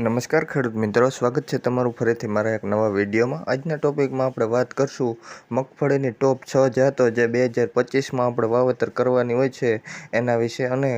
નમસ્કાર ખેડૂત મિત્રો, સ્વાગત છે તમારું ફરીથી મારા એક નવા વિડીયોમાં. આજના ટોપિકમાં આપણે વાત કરશું મગફળીની ટોપ છ જાતો જે બે હજાર પચીસમાં આપણે વાવેતર કરવાની હોય છે એના વિશે અને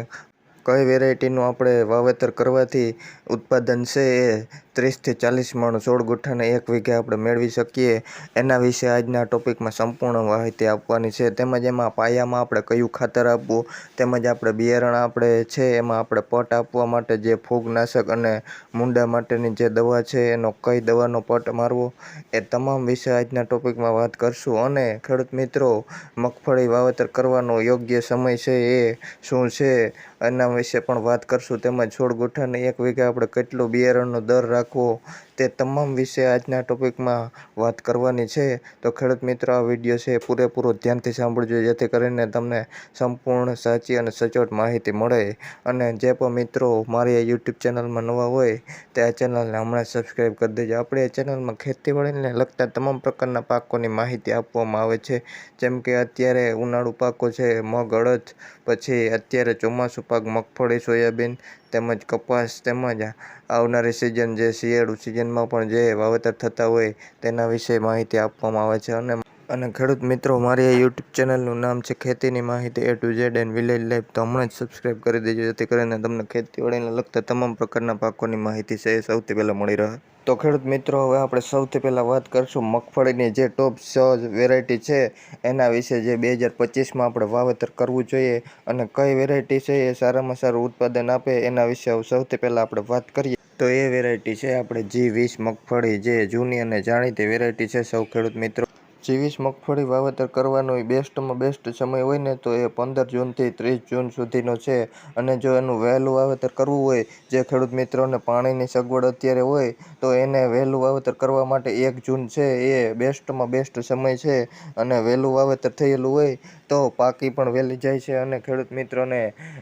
કઈ વેરાયટીનું આપણે વાવેતર કરવાથી ઉત્પાદન છે એ ત્રીસથી ચાલીસ મણ સોળ ગુઠ્ઠાને એક વીઘે આપણે મેળવી શકીએ. એના વિશે આજના ટોપિકમાં સંપૂર્ણ માહિતી આપવાની છે. તેમજ એમાં પાયામાં આપણે કયું ખાતર આપવું, તેમજ આપણે બિયારણ આપણે છે એમાં આપણે પટ આપવા માટે જે ફૂગનાશક અને મૂંડા માટેની જે દવા છે એનો કઈ દવાનો પટ મારવો, એ તમામ વિશે આજના ટોપિકમાં વાત કરશું. અને ખેડૂત મિત્રો, મગફળી વાવેતર કરવાનો યોગ્ય સમય છે એ શું છે? એના વિશે પણ વાત કરશું. તેમજ છોડ ગુઠ્ઠાને એક વીઘે આપણે કેટલું બિયારણનો દર こう તે તમામ વિશે આજના ટોપિકમાં વાત કરવાની છે. તો ખેડૂત મિત્રો, આ વીડિયો છે પૂરેપૂરો ધ્યાનથી સાંભળજો, જેથી કરીને તમને સંપૂર્ણ સાચી અને સચોટ માહિતી મળે. અને જે પણ મિત્રો મારી આ યુટ્યુબ ચેનલમાં નવા હોય, તે આ ચેનલને હમણાં સબસ્ક્રાઈબ કરી દેજો. આપણે આ ચેનલમાં ખેતીવાડીને લગતા તમામ પ્રકારના પાકોની માહિતી આપવામાં આવે છે. જેમ કે અત્યારે ઉનાળુ પાકો છે, મગ, અડદ, પછી અત્યારે ચોમાસું પાક, મગફળી, સોયાબીન, તેમજ કપાસ તેમજ આવનારી સિઝન જે શિયાળુ સિઝનમાં પણ જે વાવેતર થતા હોય તેના વિશે માહિતી આપવામાં આવે છે. અને અને ખેડૂત મિત્રો, મારી આ યુટ્યુબ ચેનલનું નામ છે ખેતીની માહિતી A to Z and village life તો હમણાં જ સબસ્ક્રાઈબ કરી દેજો, જેથી કરીને તમને ખેતીવાડીને લગતા તમામ પ્રકારના પાકોની માહિતી છે એ સૌથી પહેલાં મળી રહે. તો ખેડૂત મિત્રો, હવે આપણે સૌથી પહેલાં વાત કરીશું મગફળીની જે ટોપ છ વેરાયટી છે એના વિશે, જે બે હજાર પચીસમાં આપણે વાવેતર કરવું જોઈએ અને કઈ વેરાયટી છે એ સારામાં સારું ઉત્પાદન આપે એના વિશે સૌથી પહેલાં આપણે વાત કરીએ. તો એ વેરાયટી છે. આપણે જી વીસ મગફળી જે જૂની અને જાણીતી વેરાયટી છે સૌ ખેડૂત મિત્રો. જી વીસ મગફળી વાવેતર કરવાનો બેસ્ટમાં બેસ્ટ સમય હોય ને તો એ પંદર જૂનથી ત્રીસ જૂન સુધીનો છે. અને જો એનું વહેલું વાવેતર કરવું હોય, જે ખેડૂત મિત્રોને પાણીની સગવડ અત્યારે હોય, તો એને વહેલું વાવેતર કરવા માટે એક જૂન છે એ બેસ્ટમાં બેસ્ટ સમય છે. અને વહેલું વાવેતર થયેલું હોય તો પાકી પણ વહેલી જાય છે અને ખેડૂત મિત્રોને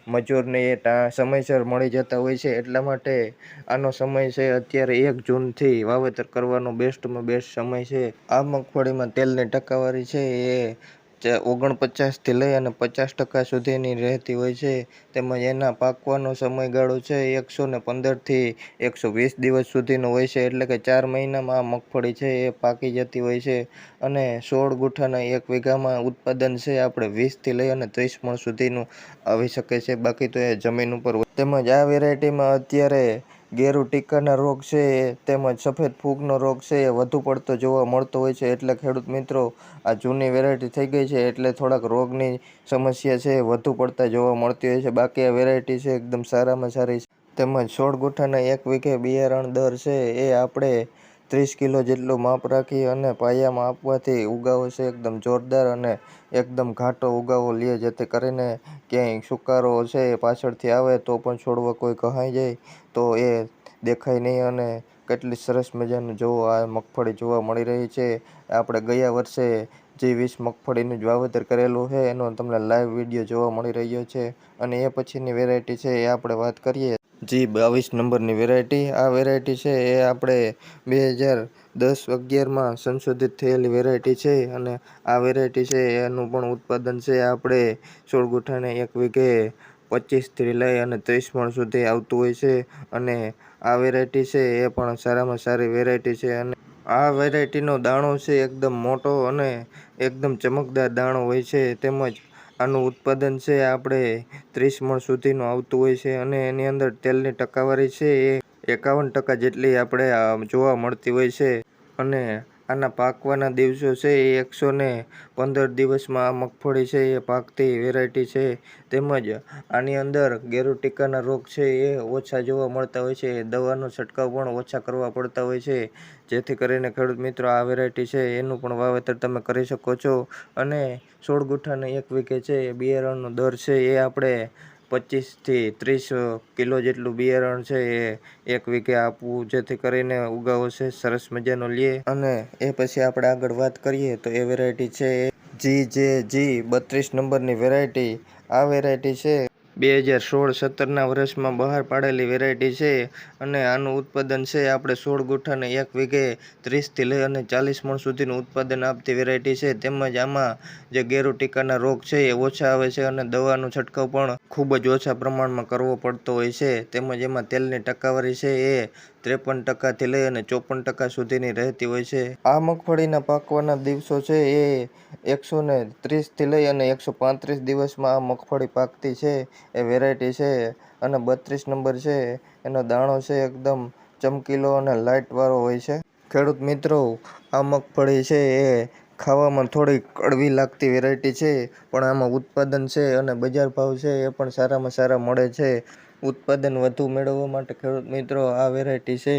મજૂરને એ સમયસર મળી જતા હોય છે. એટલા માટે આનો સમય છે અત્યારે એક જૂનથી વાવેતર કરવાનો બેસ્ટમાં બેસ્ટ સમય છે. આ મગફળીમાં તેલની ટકાવારી છે એ ઓગણપચાસથી લઈ અને પચાસ ટકા સુધીની રહેતી હોય છે, તેમજ એના પાકવાનો સમયગાળો છે એકસો ને પંદરથી એકસો વીસ દિવસ સુધીનો હોય છે, એટલે કે ચાર મહિનામાં આ મગફળી છે એ પાકી જતી હોય છે. અને સોળ ગુઠ્ઠાના એક વીઘામાં ઉત્પાદન છે આપણે વીસથી લઈ અને ત્રીસ મણ સુધીનું આવી શકે છે, બાકી તો એ જમીન ઉપર તેમજ આ વેરાયટીમાં અત્યારે ગેરુ ટીકાના રોગ છે, તેમજ સફેદ ફૂગનો રોગ છે, એ વધુ પડતો જોવા મળતો હોય છે. એટલે ખેડૂત મિત્રો, આ જૂની વેરાયટી થઈ ગઈ છે, એટલે થોડાક રોગની સમસ્યા છે વધુ પડતા જોવા મળતી હોય છે. બાકી આ વેરાયટી છે, એકદમ સારામાં સારી છે. તેમજ સોળ ગુઠ્ઠાના એક વીઘે બિયારણ દર છે, એ આપણે ત્રીસ કિલો જેટલું માપ રાખી અને પાયામાં આપવાથી ઉગાવો છે એકદમ જોરદાર અને એકદમ ઘાટો ઉગાવો લે, જેથી કરીને ક્યાંય સુકારો છે એ પાછળથી આવે તો પણ છોડવા કોઈ કહાઈ જાય, તો એ દેખાય નહીં અને કેટલી સરસ મજાનું જોવો આ મગફળી જોવા મળી રહી છે. આપણે ગયા વર્ષે જે વીસ મગફળીનું જ વાવેતર કરેલું છે, એનો તમને લાઈવ વીડિયો જોવા મળી રહ્યો છે અને એ પછીની વેરાયટી છે એ આપણે વાત કરીએ. જી, બાવીસ નંબરની વેરાયટી. આ વેરાયટી છે, એ આપણે બે હજાર દસ અગિયારમાં સંશોધિત થયેલી વેરાયટી છે અને આ વેરાયટી છે, એનું પણ ઉત્પાદન છે, આપણે સોળ ગુઠાને એક વીઘે પચીસથી લઈ અને ત્રીસ મણ સુધી આવતું હોય છે અને આ વેરાયટી છે, એ પણ સારામાં સારી વેરાયટી છે અને આ વેરાયટીનો દાણો છે, એકદમ મોટો અને એકદમ ચમકદાર દાણો હોય છે, તેમજ આનું ઉત્પાદન છે, આપણે ત્રીસ મણ સુધીનું આવતું હોય છે અને એની અંદર તેલની ટકાવારી છે એ એકાવન ટકા જેટલી આપણે જોવા મળતી હોય છે. અને આના પાકવાના દિવસો છે, એ એકસો ને પંદર દિવસમાં આ મગફળી છે, એ પાકતી વેરાયટી છે. તેમજ આની અંદર ગેરુ ટીકાના રોગ છે, એ ઓછા જોવા મળતા હોય છે. દવાનો છંટકાવ પણ ઓછા કરવા પડતા હોય છે. જેથી કરીને ખેડૂત મિત્રો, આ વેરાયટી છે, એનું પણ વાવેતર તમે કરી શકો છો. અને સોળ ગુઠ્ઠાને એક વીઘે છે, એ બિયારણનો દર છે. એ આપણે પચીસથી ત્રીસ કિલો જેટલું બિયારણ છે એ એક વીઘે આપવું, જેથી કરીને ઉગાવો છે, સરસ મજાનો લે અને એ પછી આપણે આગળ વાત કરીએ તો એ વેરાયટી છે જી, જે, જી, બત્રીસ નંબરની વેરાયટી આ વેરાયટી છે બે હજાર સોળ સત્તરના વર્ષમાં બહાર પાડેલી વેરાયટી છે અને આનું ઉત્પાદન છે આપણે સોળ ગુઠ્ઠાને એક વીઘે ત્રીસથી લઈ અને ચાલીસ મણ સુધીનું ઉત્પાદન આપતી વેરાયટી છે. તેમજ આમાં જે ગેરુ ટીકાના રોગ છે એ ઓછા આવે છે અને દવાનો છંટકાવ પણ ખૂબ જ ઓછા પ્રમાણમાં કરવો પડતો હોય છે. તેમજ એમાં તેલની ટકાવારી છે એ ત્રેપન ટકાથી લઈ અને ચોપન ટકા સુધીની રહેતી હોય છે. આ મગફળીના પાકવાના દિવસો છે એ એકસો ને ત્રીસથી લઈ અને એકસો પાંત્રીસ દિવસમાં આ મગફળી પાકતી છે. એ વેરાયટી છે અને બત્રીસ નંબર છે. એનો દાણો છે એકદમ ચમકીલો અને લાઇટવાળો હોય છે. ખેડૂત મિત્રો, આ મગફળી છે એ ખાવામાં થોડી કડવી લાગતી વેરાયટી છે, પણ આમાં ઉત્પાદન છે અને બજાર ભાવ છે એ પણ સારામાં સારા મળે છે. ઉત્પાદન વધુ મેળવવા માટે ખેડૂત મિત્રો, આ વેરાયટી છે.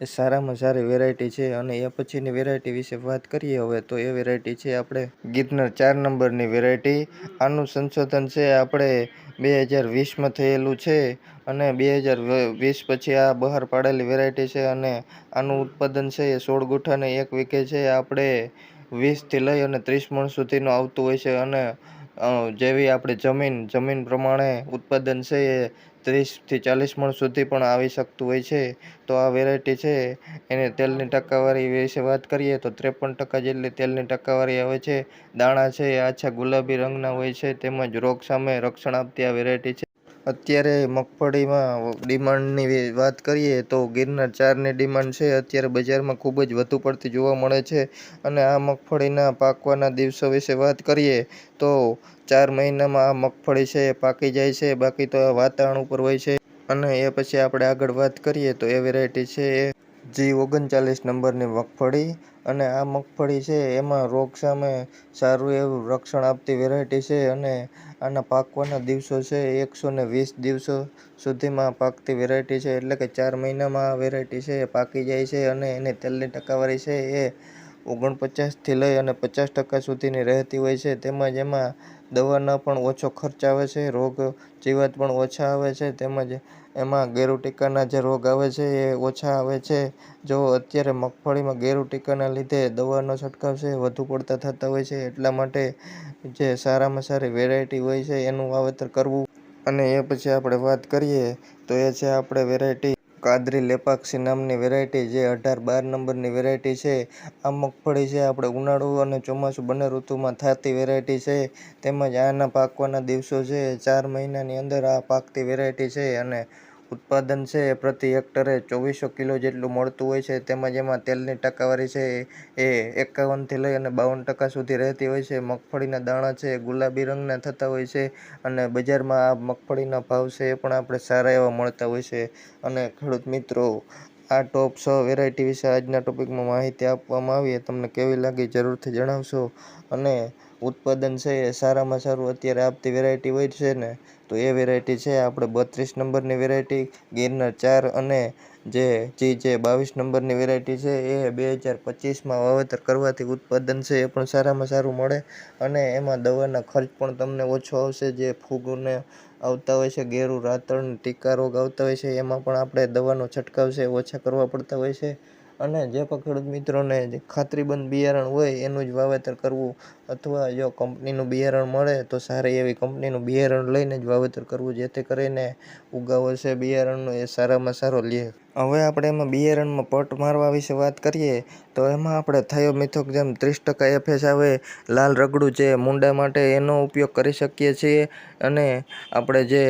એ સારામાં સારી વેરાયટી છે અને એ પછીની વેરાયટી વિશે વાત કરીએ હવે, તો એ વેરાયટી છે આપણે ગીતનર ચાર નંબરની વેરાયટી આનું સંશોધન છે આપણે બે હજાર વીસમાં થયેલું છે અને બે હજાર વીસ પછી આ બહાર પાડેલી વેરાયટી છે અને આનું ઉત્પાદન છે એ સોળ ગુઠાને એક વીકે છે. આપણે વીસથી લઈ અને ત્રીસ મણ સુધીનું આવતું હોય છે અને જેવી આપણે જમીન જમીન પ્રમાણે ઉત્પાદન છે એ ત્રીસથી ચાલીસ મણ સુધી પણ આવી શકતું હોય છે. તો આ વેરાયટી છે. એને તેલની ટકાવારી વિશે વાત કરીએ તો ત્રેપન ટકા જેટલી તેલની ટકાવારી આવે છે. દાણા છે એ આછા ગુલાબી રંગના હોય છે. તેમજ રોગ સામે રક્ષણ આપતી આ વેરાયટી છે. અત્યારે મગફળીમાં ડિમાન્ડની વાત કરીએ તો ગિરનાર ચારની ડિમાન્ડ છે. અત્યારે બજારમાં ખૂબ જ વધુ પડતી જોવા મળે છે. અને આ મગફળીના પાકવાના દિવસો વિશે વાત કરીએ તો ચાર મહિનામાં આ મગફળી છે એ પાકી જાય છે. બાકી તો વાતાવરણ ઉપર હોય છે. અને એ પછી આપણે આગળ વાત કરીએ તો એ વેરાયટી છે. એ જી, ઓગણચાલીસ નંબરની મગફળી અને આ મગફળી છે, એમાં રોગ સામે સારું એવું રક્ષણ આપતી વેરાયટી છે અને આના પાકવાના દિવસો છે, એકસો ને વીસ દિવસો સુધીમાં પાકતી વેરાયટી છે, એટલે કે ચાર મહિનામાં આ વેરાયટી છે, એ પાકી જાય છે અને એની તેલની ટકાવારી છે, એ ઓગણપચાસથી લઈ અને પચાસ ટકા સુધીની રહેતી હોય છે. તેમજ એમાં દવાનો પણ ઓછો ખર્ચ આવે છે, રોગ જીવાત પણ ઓછા આવે છે, તેમજ એમાં ગેરુટીકાના જે રોગ આવે છે એ ઓછા આવે છે. જો અત્યારે મગફળીમાં ગેરુટીકાના લીધે દવાનો છંટકાવ છે, વધુ પડતા થતા હોય છે, એટલા માટે જે સારામાં સારી વેરાયટી હોય છે એનું વાવેતર કરવું. અને એ પછી આપણે વાત કરીએ તો એ છે આપણે વેરાયટી કાદરી લેપાક્ષી નામની વેરાયટી જે અઢાર બાર નંબરની વેરાયટી છે. આ મગફળી છે આપણે ઉનાળુ અને ચોમાસું બંને ઋતુમાં થતી વેરાયટી છે. તેમજ આના પાકવાના દિવસો છે. ચાર મહિનાની અંદર આ પાકતી વેરાયટી છે અને ઉત્પાદન છે એ પ્રતિ હેક્ટરે ચોવીસો કિલો જેટલું મળતું હોય છે. તેમજ એમાં તેલની ટકાવારી છે એ એકાવનથી લઈ અને બાવન ટકા સુધી રહેતી હોય છે. મગફળીના દાણા છે ગુલાબી રંગના થતા હોય છે અને બજારમાં આ મગફળીના ભાવ છે એ પણ આપણે સારા એવા મળતા હોય છે. અને ખેડૂત મિત્રો આ ટોપ છ વેરાયટી વિશે આજના ટોપિકમાં માહિતી આપવામાં આવી. તમને કેવી લાગી જરૂરથી જણાવશો. અને ઉત્પાદન છે એ સારામાં સારું અત્યારે આપતી વેરાયટી હોય છે ને? તો એ વેરાયટી છે આપણે બત્રીસ નંબરની વેરાયટી, ગિરનાર ચાર અને જે, જી, જે બાવીસ નંબરની વેરાયટી છે, એ બે હજાર પચીસમાં વાવેતર કરવાથી ઉત્પાદન છે એ પણ સારામાં સારું મળે અને એમાં દવાના ખર્ચ પણ તમને ઓછો આવશે. જે ફૂગને આવતા હોય છે, ગેરુ રાતણ ટીકા રોગ આવતા હોય છે, એમાં પણ આપણે દવાનો છંટકાવ છે, ઓછા કરવા પડતા હોય છે. અને જે પણ મિત્રોને ખાતરીબંધ બિયારણ હોય એનું જ વાવેતર કરવું અથવા જો કંપનીનું બિયારણ મળે તો સારી એવી કંપનીનું બિયારણ લઈને જ વાવેતર કરવું, જેથી કરીને ઉગાવો છે બિયારણનો એ સારામાં સારો લે. હવે આપણે એમાં બિયારણમાં પટ મારવા વિશે વાત કરીએ, તો એમાં આપણે થયો મિથોક જેમ ત્રીસ ટકા એફએસ આવે, લાલ રગડું જે મુંડા માટે એનો ઉપયોગ કરી શકીએ છીએ અને આપણે જે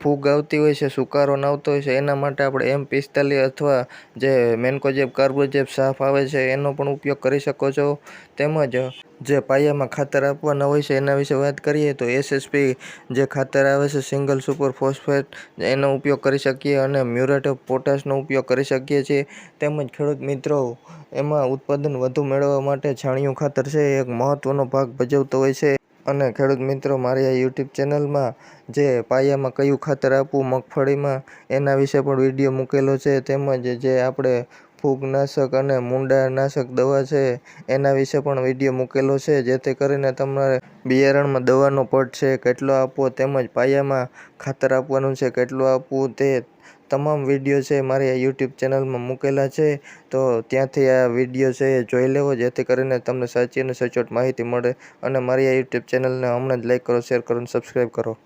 ફૂગ આવતી હોય છે, સુકારો આવતો હોય છે, એના માટે આપણે એમ પિસ્તાલીસ અથવા જે મેન્કોજેબ કાર્બોજેબ સાફ આવે છે, એનો પણ ઉપયોગ કરી શકો છો. તેમજ જે પાયામાં ખાતર આપવાના હોય છે, એના વિશે વાત કરીએ તો એસએસપી જે ખાતર આવે છે, સિંગલ સુપર ફોસ્ફેટ, એનો ઉપયોગ કરી શકીએ અને મ્યુરેટ ઓફ ઉપયોગ કરી શકીએ છીએ. તેમજ ખેડૂત મિત્રો, એમાં ઉત્પાદન વધુ મેળવવા માટે છાણિયું ખાતર છે એક મહત્ત્વનો ભાગ ભજવતો હોય છે. અને ખેડૂત મિત્રો, મારી આ યુટ્યુબ ચેનલમાં જે પાયામાં કયું ખાતર આપવું, મગફળીમાં, એના વિશે પણ વીડિયો મૂકેલો છે. તેમજ જે આપણે ફૂગનાશક અને મૂંડાનાશક દવા છે, એના વિશે પણ વીડિયો મૂકેલો છે, જેથી કરીને તમારે બિયારણમાં દવાનો પટ છે, કેટલો આપવો, તેમજ પાયામાં ખાતર આપવાનું છે, કેટલું આપવું તે તમામ વીડિયો છે મારી આ યુટ્યુબ ચેનલમાં મૂકેલા છે. તો ત્યાંથી આ વીડિયો છે એ જોઈ લેવો, જેથી કરીને તમને સાચી અને સચોટ માહિતી મળે. અને મારી આ યુટ્યુબ ચેનલને હમણાં જ લાઈક કરો શેર કરો અને સબસ્ક્રાઈબ કરો.